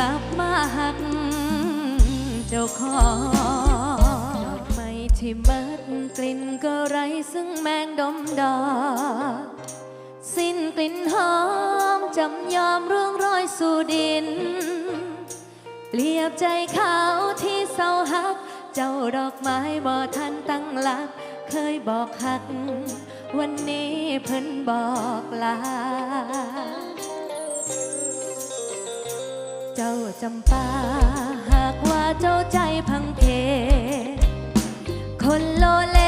ลับมาหัก เจ้าของไม่ที่เมิดกลิ่นก็ไรซึ่งแมงดมดอกสิ้นกลิ่นหอมจำยอมร่วงรอยสู่ดินเปรียบใจเขาที่เศร้าหัก เจ้าดอกไม้บ่ทันตั้งหลัก เคยบอกหัก วันนี้เพิ่นบอกลา เจ้าจำปา หากว่าเจ้าใจพังเพ คนโลเล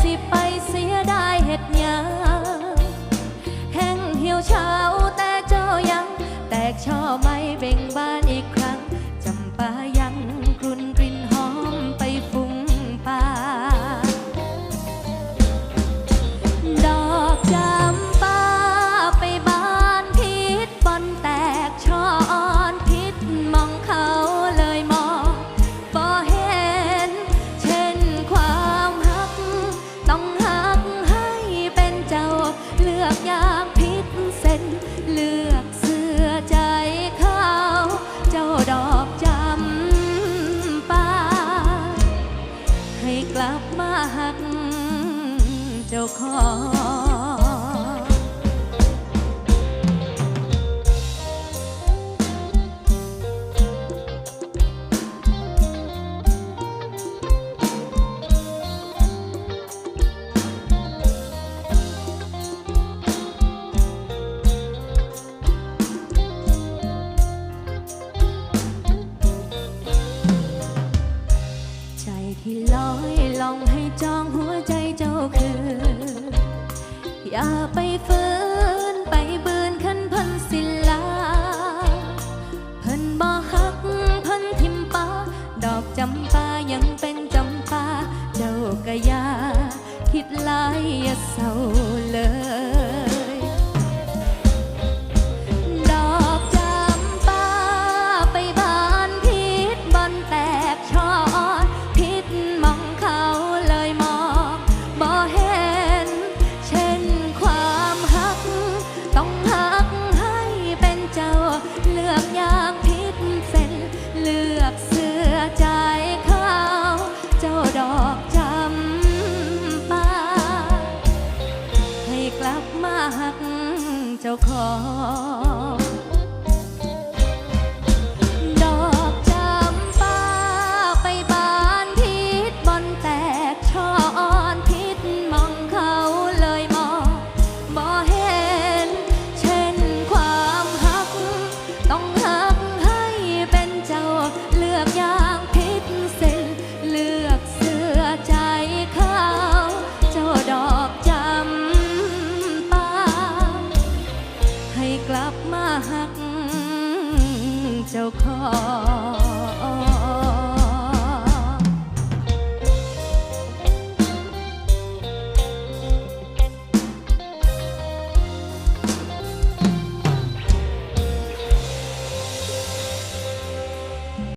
สิไปเสียได้เห็ดหยังแห้งเหี่ยวเช้าแต่เจ้ายัง แตกช่อมา อกอย่างพิษเส้น เลือกเสื้อใจเขาเจ้าดอกจำปาให้กลับมาหักเจ้าของ ที่ลอยลองให้จองหัวใจเจ้าคือ อย่าไปฝืนไปบืนขันพันสิลาเพิ่นบ่ฮักเพิ่นทิมปาดอกจำปายังเป็นจำปาเจ้ากะยา คิดหลายอย่าเศร้าเลย ใจเขาเจ้าดอกจำปาให้กลับมาหักเจ้าของ so cold.